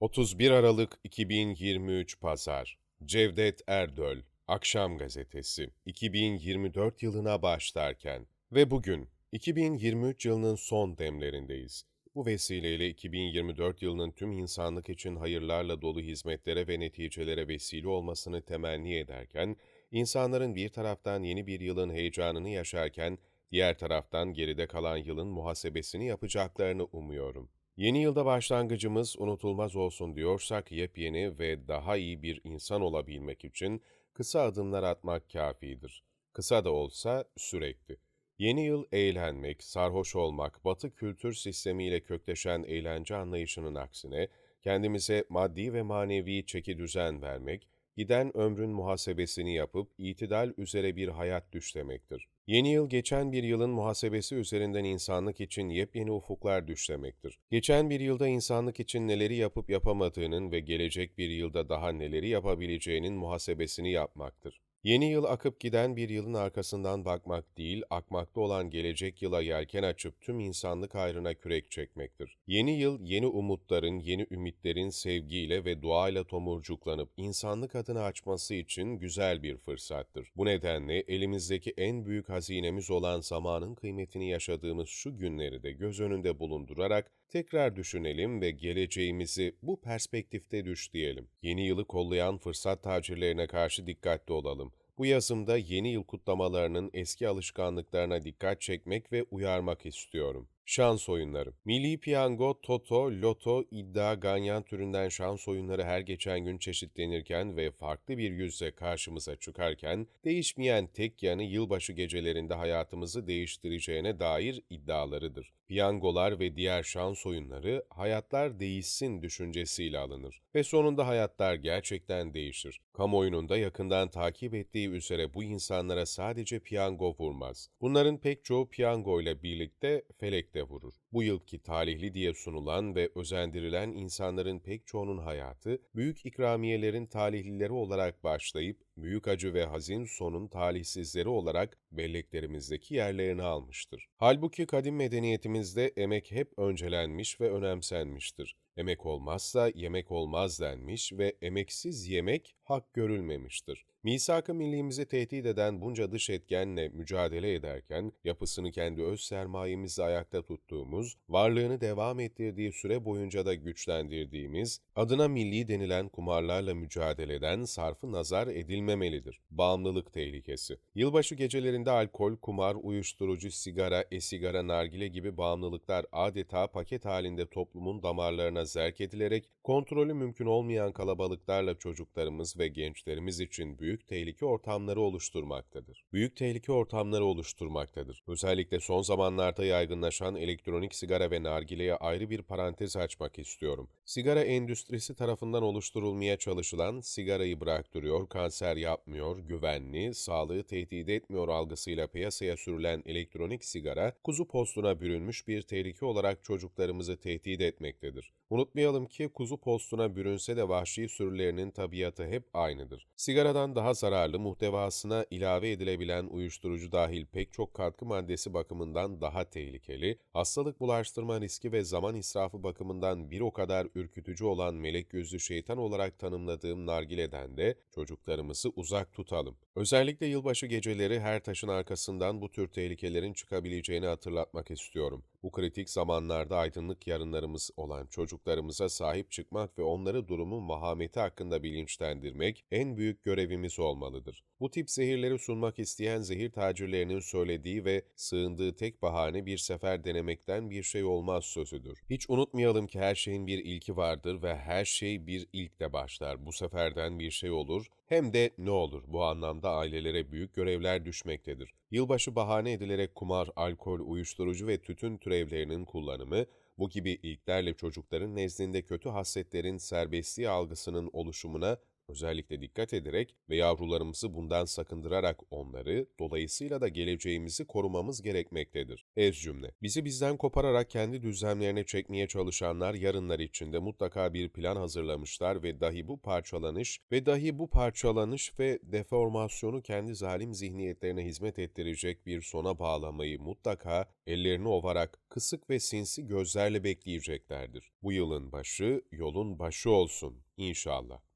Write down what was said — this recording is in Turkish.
31 Aralık 2023 Pazar Cevdet Erdöl Akşam Gazetesi 2024 yılına başlarken ve bugün 2023 yılının son demlerindeyiz. Bu vesileyle 2024 yılının tüm insanlık için hayırlarla dolu hizmetlere ve neticelere vesile olmasını temenni ederken, insanların bir taraftan yeni bir yılın heyecanını yaşarken, diğer taraftan geride kalan yılın muhasebesini yapacaklarını umuyorum. Yeni yılda başlangıcımız unutulmaz olsun diyorsak yepyeni ve daha iyi bir insan olabilmek için kısa adımlar atmak kafidir. Kısa da olsa sürekli. Yeni yıl eğlenmek, sarhoş olmak, batı kültür sistemiyle kökleşen eğlence anlayışının aksine kendimize maddi ve manevi çeki düzen vermek, giden ömrün muhasebesini yapıp itidal üzere bir hayat düşlemektir. Yeni yıl geçen bir yılın muhasebesi üzerinden insanlık için yepyeni ufuklar düşlemektir. Geçen bir yılda insanlık için neleri yapıp yapamadığının ve gelecek bir yılda daha neleri yapabileceğinin muhasebesini yapmaktır. Yeni yıl akıp giden bir yılın arkasından bakmak değil, akmakta olan gelecek yıla yelken açıp tüm insanlık hayrına kürek çekmektir. Yeni yıl, yeni umutların, yeni ümitlerin sevgiyle ve duayla tomurcuklanıp insanlık adına açması için güzel bir fırsattır. Bu nedenle elimizdeki en büyük hazinemiz olan zamanın kıymetini yaşadığımız şu günleri de göz önünde bulundurarak tekrar düşünelim ve geleceğimizi bu perspektifte düşleyelim. Yeni yılı kollayan fırsat tacirlerine karşı dikkatli olalım. Bu yazımda yeni yıl kutlamalarının eski alışkanlıklarına dikkat çekmek ve uyarmak istiyorum. Şans oyunları. Milli piyango, toto, loto, iddia, ganyan türünden şans oyunları her geçen gün çeşitlenirken ve farklı bir yüzle karşımıza çıkarken, değişmeyen tek yanı yılbaşı gecelerinde hayatımızı değiştireceğine dair iddialarıdır. Piyangolar ve diğer şans oyunları hayatlar değişsin düşüncesiyle alınır ve sonunda hayatlar gerçekten değişir. Kamuoyunun da yakından takip ettiği üzere bu insanlara sadece piyango vurmaz. Bunların pek çoğu piyango ile birlikte felekte vurur. Bu yılki talihli diye sunulan ve özendirilen insanların pek çoğunun hayatı, büyük ikramiyelerin talihlileri olarak başlayıp, büyük acı ve hazin sonun talihsizleri olarak belleklerimizdeki yerlerini almıştır. Halbuki kadim medeniyetimizde emek hep öncelenmiş ve önemsenmiştir. Emek olmazsa yemek olmaz denmiş ve emeksiz yemek hak görülmemiştir. Misak-ı millimizi tehdit eden bunca dış etkenle mücadele ederken, yapısını kendi öz sermayemizle ayakta tuttuğumuz, varlığını devam ettirdiği süre boyunca da güçlendirdiğimiz, adına milli denilen kumarlarla mücadeleden sarfı nazar edilmemelidir. Bağımlılık tehlikesi. Yılbaşı gecelerinde alkol, kumar, uyuşturucu, sigara, e-sigara, nargile gibi bağımlılıklar adeta paket halinde toplumun damarlarına zerk edilerek, kontrolü mümkün olmayan kalabalıklarla çocuklarımız ve gençlerimiz için büyük tehlike ortamları oluşturmaktadır. Büyük tehlike ortamları oluşturmaktadır. Özellikle son zamanlarda yaygınlaşan elektronik sigara ve nargileye ayrı bir parantez açmak istiyorum. Sigara endüstrisi tarafından oluşturulmaya çalışılan sigarayı bıraktırıyor, kanser yapmıyor, güvenli, sağlığı tehdit etmiyor algısıyla piyasaya sürülen elektronik sigara, kuzu postuna bürünmüş bir tehlike olarak çocuklarımızı tehdit etmektedir. Unutmayalım ki kuzu postuna bürünse de vahşi sürülerinin tabiatı hep aynıdır. Sigaradan daha zararlı muhtevasına ilave edilebilen uyuşturucu dahil pek çok katkı maddesi bakımından daha tehlikeli, hastalık bulaştırma riski ve zaman israfı bakımından bir o kadar ürkütücü olan melek gözlü şeytan olarak tanımladığım nargileden de çocuklarımızı uzak tutalım. Özellikle yılbaşı geceleri her taşın arkasından bu tür tehlikelerin çıkabileceğini hatırlatmak istiyorum. Bu kritik zamanlarda aydınlık yarınlarımız olan çocuklarımıza sahip çıkmak ve onları durumun vahameti hakkında bilinçlendirmek en büyük görevimiz olmalıdır. Bu tip zehirleri sunmak isteyen zehir tacirlerinin söylediği ve sığındığı tek bahane bir sefer denemekten bir şey olmaz sözüdür. Hiç unutmayalım ki her şeyin bir ilki vardır ve her şey bir ilkle başlar. Bu seferden bir şey olur, hem de ne olur bu anlamda ailelere büyük görevler düşmektedir. Yılbaşı bahane edilerek kumar, alkol, uyuşturucu ve tütün türevlerinin kullanımı, bu gibi ilklerle çocukların nezdinde kötü hasletlerin serbestliği algısının oluşumuna Özellikle dikkat ederek ve yavrularımızı bundan sakındırarak onları, dolayısıyla da geleceğimizi korumamız gerekmektedir. Ez cümle. Bizi bizden kopararak kendi düzlemlerine çekmeye çalışanlar yarınlar içinde mutlaka bir plan hazırlamışlar ve dahi bu parçalanış ve dahi bu parçalanış ve deformasyonu kendi zalim zihniyetlerine hizmet ettirecek bir sona bağlamayı mutlaka ellerini ovarak kısık ve sinsi gözlerle bekleyeceklerdir. Bu yılın başı yolun başı olsun inşallah.